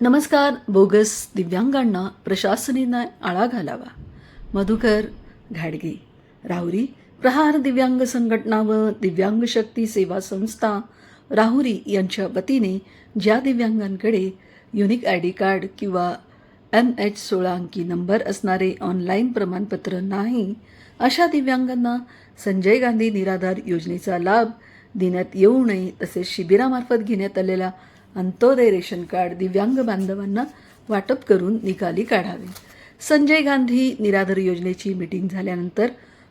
नमस्कार बोगस दिव्यांगांना प्रशासनेनं आळा घालावा. मधुकर घाडगे राहुरी प्रहार दिव्यांग संघटना व दिव्यांग शक्ती सेवा संस्था राहुरी यांच्या वतीने ज्या दिव्यांगांकडे युनिक आय डी कार्ड किंवा एम एच सोळा अंकी नंबर असणारे ऑनलाईन प्रमाणपत्र नाही अशा दिव्यांगांना संजय गांधी निराधार योजनेचा लाभ देण्यात येऊ नये तसेच शिबिरामार्फत घेण्यात आलेला अंत्योदय रेशन कार्ड दिव्यांग बांधवांना वाटप करून निकाली काढावे. संजय गांधी निराधार योजनेची मीटिंग झाल्यानंतर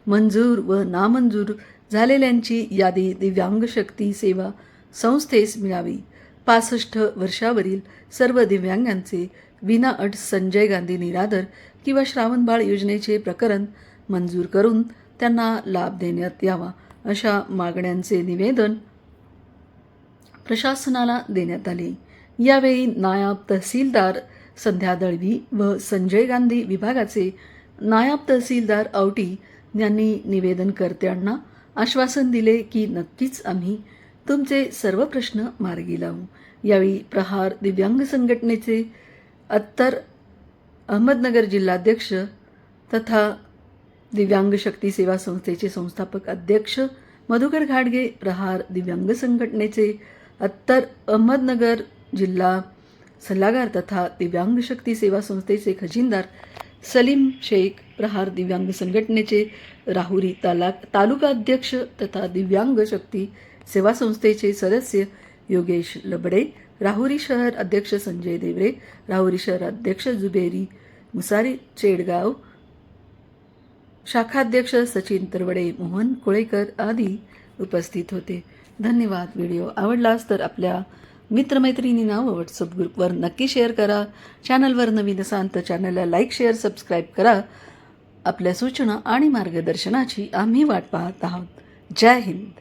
मंजूर व नामंजूर झालेल्यांची यादी दिव्यांग शक्ती सेवा संस्थेस मिळावी. पासष्ट वर्षावरील सर्व दिव्यांगांचे विनाअट संजय गांधी निराधार किंवा श्रावणबाळ योजनेचे प्रकरण मंजूर करून त्यांना लाभ देण्यात यावा अशा मागण्यांचे निवेदन प्रशासनाला देण्यात आले. यावेळी नायब तहसीलदार संध्या दळवी व संजय गांधी विभागाचे नायब तहसीलदार औटी यांनी निवेदनकर्त्यांना आश्वासन दिले की नक्कीच आम्ही तुमचे सर्व प्रश्न मार्गी लावू. यावेळी प्रहार दिव्यांग संघटनेचे अत्तर अहमदनगर जिल्हाध्यक्ष तथा दिव्यांग शक्ती सेवा संस्थेचे संस्थापक अध्यक्ष मधुकर घाडगे प्रहार दिव्यांग संघटनेचे अत्तर अहमदनगर जिल्हा सल्लागार तथा दिव्यांग शक्ती सेवा संस्थेचे खजिनदार सलीम शेख प्रहार दिव्यांग संघटनेचे राहुरी ताला तालुका अध्यक्ष तथा दिव्यांग शक्ती सेवा संस्थेचे सदस्य योगेश लबडे राहुरी शहर अध्यक्ष संजय देवरे राहुरी शहर अध्यक्ष जुबेरी मुसारी चेडगाव शाखाध्यक्ष सचिन तरवडे मोहन कोळेकर आदी उपस्थित होते. धन्यवाद व्हिडिओ आवडलास तर आपल्या मित्रमैत्रिणींना व व्हॉट्सअप ग्रुपवर नक्की शेअर करा. चॅनलवर नवीन असाल तर चॅनलला लाईक शेअर सबस्क्राईब करा. आपल्या सूचना आणि मार्गदर्शनाची आम्ही वाट पाहत आहोत. जय हिंद.